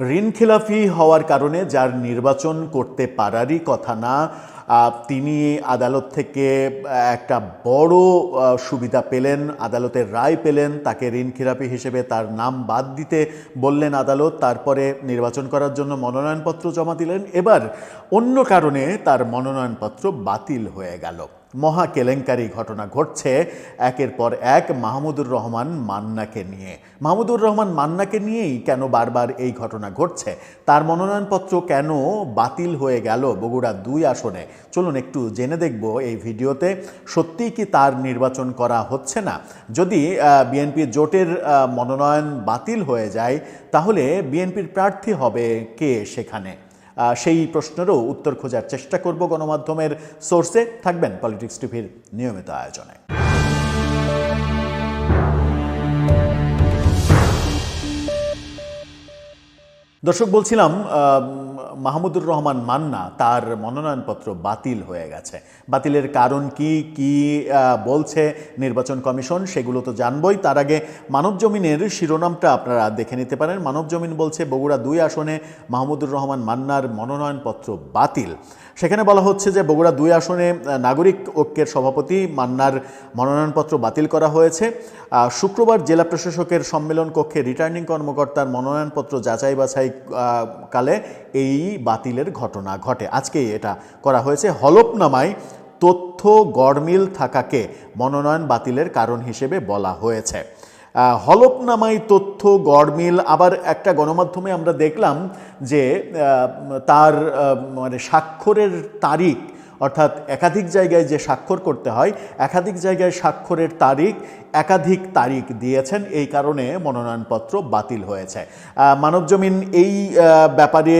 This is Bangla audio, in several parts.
ঋণখেলাফি হওয়ার কারণে যার নির্বাচন করতে পারারই কথা না তিনি আদালত থেকে একটা বড় সুবিধা পেলেন, আদালতের রায় পেলেন, তাকে ঋণখেলাপি হিসেবে তার নাম বাদ দিতে বললেন আদালত, তারপরে নির্বাচন করার জন্য মনোনয়নপত্র জমা দিলেন। এবার অন্য কারণে তার মনোনয়নপত্র বাতিল হয়ে গেল। মহা কেলেঙ্কারি ঘটনা ঘটছে একের পর এক মাহমুদুর রহমান মান্নাকে নিয়ে। মাহমুদুর রহমান মান্নাকে নিয়েই কেন বারবার এই ঘটনা ঘটছে? তার মনোনয়নপত্র কেন বাতিল হয়ে গেল বগুড়া দুই আসনে? চলুন একটু জেনে দেখব এই ভিডিওতে, সত্যিই কি তার নির্বাচন করা হচ্ছে না? যদি বিএনপি জোটের মনোনয়ন বাতিল হয়ে যায়, তাহলে বিএনপির প্রার্থী হবে কে সেখানে? সেই প্রশ্নেরও উত্তর খোঁজার চেষ্টা করব গণমাধ্যমের সোর্সে। থাকবেন পলিটিক্স টিভির নিয়মিত আয়োজনে। দর্শক, বলছিলাম মাহমুদুর রহমান মান্না তার মনোনয়নপত্র বাতিল হয়ে গেছে। বাতিলের কারণ কি কি বলছে নির্বাচন কমিশন সেগুলো তো জানবই। তার আগে মানব জমিনের শিরোনামটা আপনারা দেখে নিতে পারেন। মানব জমিন বলছে বগুড়া দুই আসনে মাহমুদুর রহমান মান্নার মনোনয়নপত্র বাতিল। সেখানে বলা হচ্ছে যে বগুড়া দুই আসনে নাগরিক ঐক্যের সভাপতি মান্নার মনোনয়নপত্র বাতিল করা হয়েছে। শুক্রবার জেলা প্রশাসকের সম্মেলন কক্ষে রিটার্নিং কর্মকর্তার মনোনয়নপত্র যাচাই বাছাই কালে এই বাতিলের ঘটনা ঘটে। আজকে এটা করা হয়েছে। হলফনামায় তথ্য গড়মিল থাকাকে মনোনয়ন বাতিলের কারণ হিসেবে বলা হয়েছে। হলফনামায় তথ্য গড়মিল আবার একটা গণমাধ্যমে আমরা দেখলাম যে তার মানে স্বাক্ষরের তারিখ অর্থাৎ একাধিক জায়গায় যে স্বাক্ষর করতে হয়, একাধিক জায়গায় স্বাক্ষরের তারিখ, একাধিক তারিখ দিয়েছেন। এই কারণে মনোনয়নপত্র বাতিল হয়েছে। মানবজমিন এই ব্যাপারে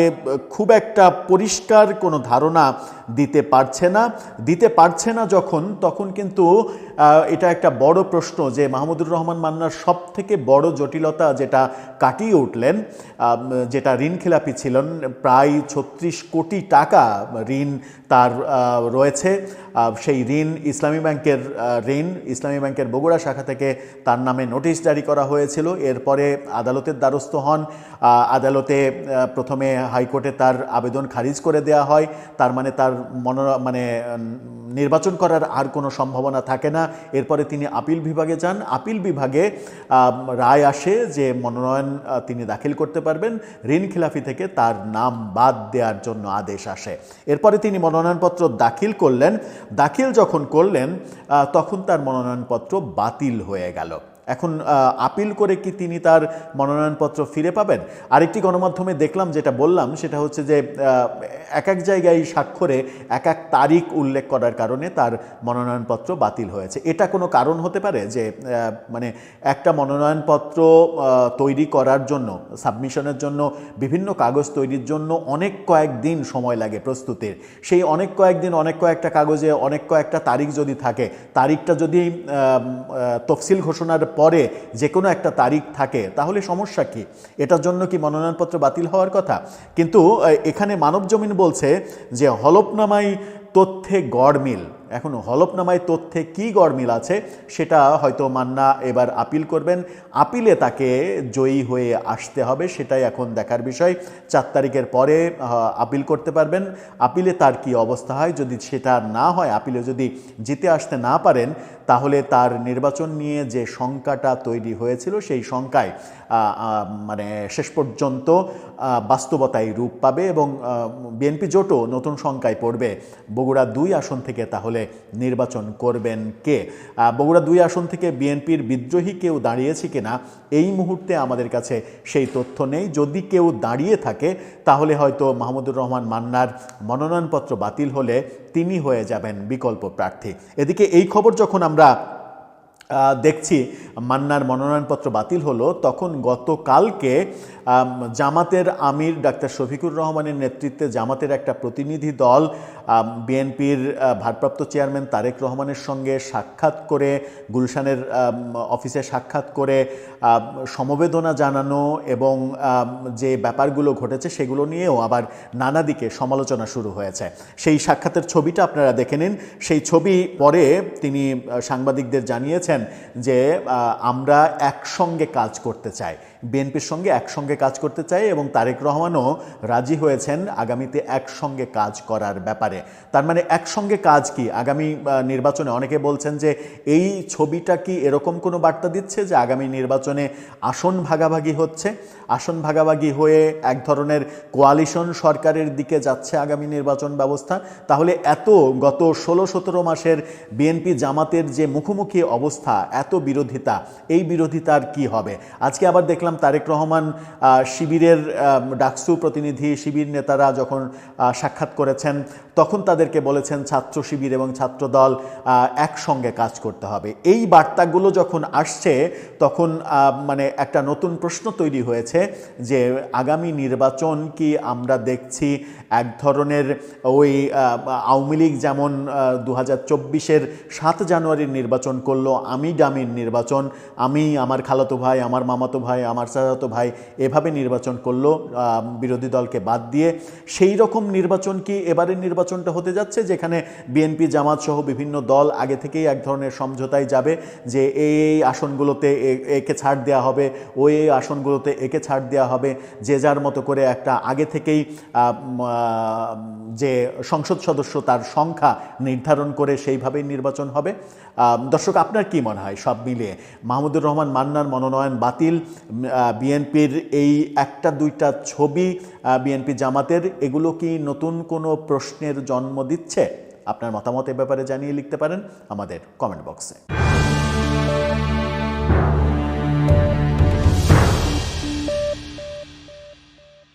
খুব একটা পরিষ্কার কোনো ধারণা দিতে পারছে না। দিতে পারছে না যখন, তখন কিন্তু এটা একটা বড় প্রশ্ন যে মাহমুদুর রহমান মান্নার সব থেকে বড় জটিলতা যেটা কাটিয়ে উঠলেন যেটা ঋণ খেলাপি ছিলেন, প্রায় ছত্রিশ কোটি টাকা ঋণ তার রয়েছে। সেই ঋণ ইসলামী ব্যাংকের ঋণ ইসলামী ব্যাংকের বগুড়া শাখা থেকে তার নামে নোটিশ জারি করা হয়েছিল। এরপরে আদালতের দ্বারস্থ হন। আদালতে প্রথমে হাইকোর্টে তার আবেদন খারিজ করে দেওয়া হয়। তার মানে তার মনো মানে নির্বাচন করার আর কোনো সম্ভাবনা থাকে না। এরপরে তিনি আপিল বিভাগে যান। আপিল বিভাগে রায় আসে যে মনোনয়ন তিনি দাখিল করতে পারবেন। ঋণ খেলাফি থেকে তার নাম বাদ দেওয়ার জন্য আদেশ আসে। এরপরে তিনি মনোনয়নপত্র দাখিল করলেন। দাখিল যখন করলেন তখন তার মনোনয়নপত্র বাতিল হয়ে গেল। এখন আপিল করে কি তিনি তার মনোনয়নপত্র ফিরে পাবেন? আরেকটি গণমাধ্যমে দেখলাম, যেটা বললাম, সেটা হচ্ছে যে এক এক জায়গায় স্বাক্ষরে এক এক তারিখ উল্লেখ করার কারণে তার মনোনয়নপত্র বাতিল হয়েছে। এটা কোনো কারণ হতে পারে যে মানে একটা মনোনয়নপত্র তৈরি করার জন্য, সাবমিশনের জন্য, বিভিন্ন কাগজ তৈরির জন্য অনেক কয়েকদিন সময় লাগে প্রস্তুতির? সেই অনেক কয়েকদিন অনেক কয়েকটা কাগজে, অনেক কয়েকটা তারিখ যদি থাকে, তারিখটা যদি তফসিল ঘোষণার পরে যে কোনো একটা তারিখ থাকে, তাহলে সমস্যা কি? এটার জন্য কি মনোনয়নপত্র বাতিল হওয়ার কথা? কিন্তু এখানে মানব জমিন বলছে যে হলফনামাই তথ্যে গড়মিল এখন হলফনামায় তথ্যে কি গড়মিল আছে, সেটা হয়তো মান্না এবার আপিল করবেন। আপিলে তাকে জয়ী হয়ে আসতে হবে, সেটাই এখন দেখার বিষয়। চার তারিখের পরে আপিল করতে পারবেন। আপিলে তার কি অবস্থা হয়? যদি সেটা না হয়, আপিলে যদি জিতে আসতে না পারেন, তাহলে তার নির্বাচন নিয়ে যে শঙ্কাটা তৈরি হয়েছিল, সেই শঙ্কায় মানে শেষ পর্যন্ত বাস্তবতায় রূপ পাবে এবং বিএনপি জোটও নতুন শঙ্কায় পড়বে। বগুড়া দুই আসন থেকে তাহলে নির্বাচন করবেন কে? বগুড়া দুই আসন থেকে বিএনপির বিদ্রোহী কেউ দাঁড়িয়েছে কিনা, এই মুহূর্তে আমাদের কাছে সেই তথ্য নেই। যদি কেউ দাঁড়িয়ে থাকে, তাহলে হয়তো মাহমুদুর রহমান মান্নার মনোনয়নপত্র বাতিল হলে তিনি হয়ে যাবেন বিকল্প প্রার্থী। এদিকে এই খবর যখন আমরা দেখছি মান্নার মনোনয়নপত্র বাতিল হলো, তখন গতকালকে জামাতের আমির ডাক্তার শফিকুর রহমানের নেতৃত্বে জামাতের একটা প্রতিনিধি দল বিএনপির ভারপ্রাপ্ত চেয়ারম্যান তারেক রহমানের সঙ্গে সাক্ষাৎ করে, গুলশানের অফিসে সাক্ষাৎ করে সমবেদনা জানানো এবং যে ব্যাপারগুলো ঘটেছে সেগুলো নিয়েও আবার নানা দিকে সমালোচনা শুরু হয়েছে। সেই সাক্ষাতের ছবিটা আপনারা দেখে নিন। সেই ছবি পরে তিনি সাংবাদিকদের জানিয়েছেন যে আমরা একসঙ্গে কাজ করতে চাই। বিএনপির সঙ্গে একসঙ্গে কাজ করতে চায় এবং তারেক রহমানও রাজি হয়েছেন আগামীতে একসঙ্গে কাজ করার ব্যাপারে। তার মানে একসঙ্গে কাজ কি? আগামী নির্বাচনে অনেকে বলছেন যে এই ছবিটা কি এরকম কোনো বার্তা দিচ্ছে যে আগামী নির্বাচনে আসন ভাগাভাগি হচ্ছে? আসন ভাগাভাগি হয়ে এক ধরনের কোয়ালিশন সরকারের দিকে যাচ্ছে আগামী নির্বাচন ব্যবস্থা? তাহলে এত গত ষোলো সতেরো মাসের বিএনপি জামাতের যে মুখোমুখি অবস্থা, এত বিরোধিতা, এই বিরোধিতার কি হবে? আজকে আবার দেখলাম তারেক রহমান শিবিরের ডাকসু প্রতিনিধি শিবির নেতারা যখন সাক্ষাৎ করেছেন তখন তাদেরকে বলেছেন ছাত্র শিবির এবং ছাত্রদল আহ, একসঙ্গে কাজ করতে হবে। এই বার্তাগুলো যখন আসছে তখন মানে একটা নতুন প্রশ্ন তৈরি হয়েছে যে আগামী নির্বাচন কি আমরা দেখছি এক ধরনের ওই আওয়ামী লীগ যেমন দু হাজার চব্বিশের সাত জানুয়ারির নির্বাচন করল আমি ডামির নির্বাচন আমি আমার খালাতো ভাই আমার মামাতো ভাই আমার চাচাতো ভাই এভাবে নির্বাচন করল বিরোধী দলকে বাদ দিয়ে। সেই রকম নির্বাচন কি এবারের নির্বাচনটা হতে যাচ্ছে, যেখানে বিএনপি, জামাত সহ বিভিন্ন দল আগে থেকেই এক ধরনের সমঝোতায় যাবে যে এই আসনগুলোতে একে ছাড় দেওয়া হবে, ওই এই আসনগুলোতে একে ছাড় দেওয়া হবে, যে যার মতো করে একটা আগে থেকেই যে সংসদ সদস্য তার সংখ্যা নির্ধারণ করে সেইভাবেই নির্বাচন হবে। দর্শক, আপনার কি মনে হয়? সব মিলিয়ে মাহমুদুর রহমান মান্নার মনোনয়ন বাতিল বিএনপির এই একটা দুইটা ছবি বিএনপি জামাতের, এগুলো কি নতুন কোনো প্রশ্নের জন্ম দিচ্ছে? আপনার মতামত এ ব্যাপারে জানিয়ে লিখতে পারেন আমাদের কমেন্ট বক্সে